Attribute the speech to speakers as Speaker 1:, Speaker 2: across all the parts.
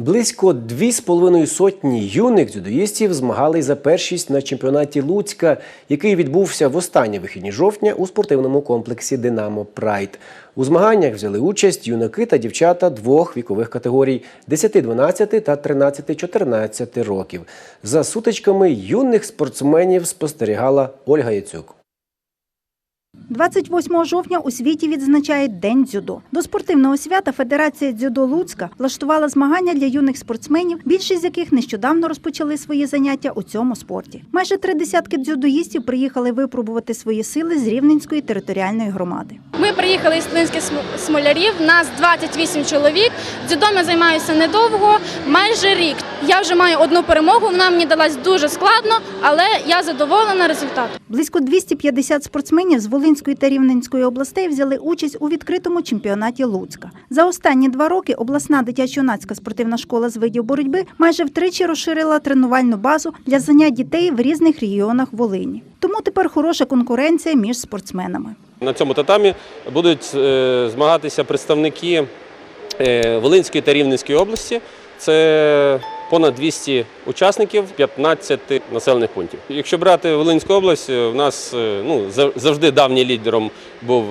Speaker 1: Близько дві з половиною сотні юних дзюдоїстів змагались за першість на чемпіонаті Луцька, який відбувся в останні вихідні жовтня у спортивному комплексі Динамо Прайд. У змаганнях взяли участь юнаки та дівчата двох вікових категорій 10-12 та 13-14 років. За сутичками юних спортсменів спостерігала Ольга Яцюк.
Speaker 2: 28 жовтня у світі відзначають День дзюдо. До спортивного свята Федерація дзюдо Луцька влаштувала змагання для юних спортсменів, більшість з яких нещодавно розпочали свої заняття у цьому спорті. Майже три десятки дзюдоїстів приїхали випробувати свої сили з Рівненської територіальної громади.
Speaker 3: Ми приїхали із Клинських См- смолярів. Нас 28 чоловік. Дзюдо я займаюся недовго, майже рік. Я вже маю одну перемогу. Вона мені далась дуже складно, але я задоволена результатом.
Speaker 2: Близько 250 спортсменів з Волинської та Рівненської областей взяли участь у відкритому чемпіонаті Луцька. За останні два роки обласна дитячо-юнацька спортивна школа з видів боротьби майже втричі розширила тренувальну базу для занять дітей в різних регіонах Волині. Тому тепер хороша конкуренція між спортсменами.
Speaker 4: На цьому татамі будуть е, змагатися представники е, Волинської та Рівненської області. Це понад 200 учасників 15 населених пунктів. Якщо брати Волинську область, е, в нас е, ну, зав- завжди давнім лідером був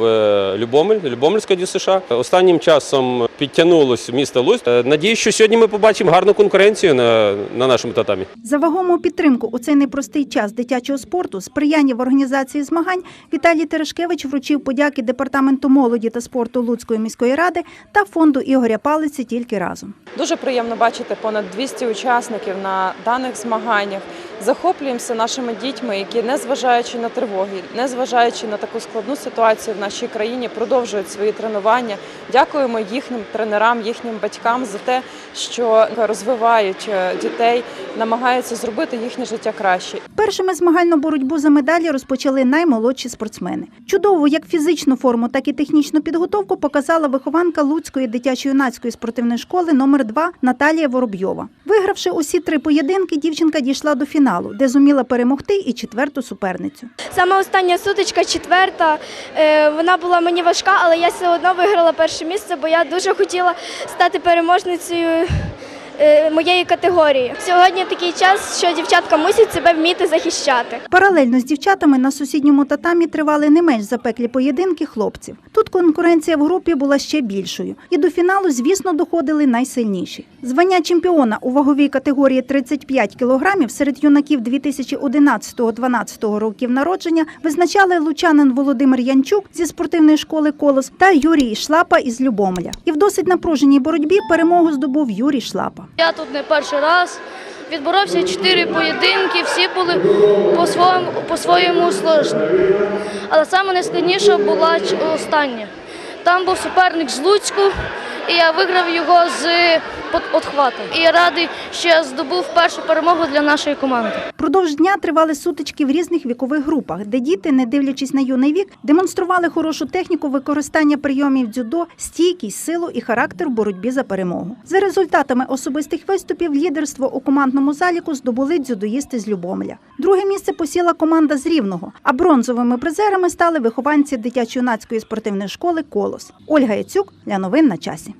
Speaker 4: Любомель, Любомельська ДЮСШ. Останнім часом підтягнулось місто Луцьк. Е, Надіюсь, що сьогодні ми побачимо гарну конкуренцію на, на нашому татамі.
Speaker 2: За вагому підтримку у цей непростий час дитячого спорту, сприяння в організації змагань Віталій Терешкевич вручив подяки департаменту молоді та спорту Луцької міської ради та фонду Ігоря Палиці тільки разом.
Speaker 5: Дуже приємно бачити понад 200 учасників на даних змаганнях. Захоплюємося нашими дітьми, які, незважаючи на тривоги, незважаючи на таку складну ситуацію в нашій країні, продовжують свої тренування. Дякуємо їхнім тренерам, їхнім батькам за те, що розвивають е, дітей, намагаються зробити їхнє життя краще.
Speaker 2: Першими змагальну боротьбу за медалі розпочали наймолодші спортсмени. Чудово як фізичну форму, так і технічну підготовку показала вихованка Луцької дитячо-юнацької спортивної школи номер 2 Наталія Воробйова. Вигравши усі три поєдинки, дівчинка дійшла до фіналу, де зуміла перемогти і четверту суперницю.
Speaker 6: Саме остання сутичка, четверта, е, вона була мені важка, але я все одно виграла перше місце, бо я дуже хотіла стати переможницею моєї категорії. Сьогодні такий час, що дівчатка мусять себе вміти захищати.
Speaker 2: Паралельно з дівчатами на сусідньому татамі тривали не менш запеклі поєдинки хлопців. Тут конкуренція в групі була ще більшою, і до фіналу, звісно, доходили найсильніші. Звання чемпіона у ваговій категорії 35 кілограмів серед юнаків 2011-2012 років народження визначали лучанин Володимир Янчук зі спортивної школи Колос та Юрій Шлапа із Любомеля. І в досить напруженій боротьбі перемогу здобув Юрій Шлапа.
Speaker 7: Я тут не перший раз. Відборовся чотири поєдинки, всі були по-своєму, по-своєму сложні. Але саме найскладніша була остання. Там був суперник з Луцьку, і я виграв його з отхватом. І радий, що я здобув першу перемогу для нашої команди.
Speaker 2: Продовж дня тривали сутички в різних вікових групах, де діти, не дивлячись на юний вік, демонстрували хорошу техніку використання прийомів дзюдо, стійкість, силу і характер в боротьбі за перемогу. За результатами особистих виступів лідерство у командному заліку здобули дзюдоїсти з Любомля. Друге місце посіла команда з Рівного, а бронзовими призерами стали вихованці дитячо-юнацької спортивної школи Колос. Ольга Яцюк для новин на часі.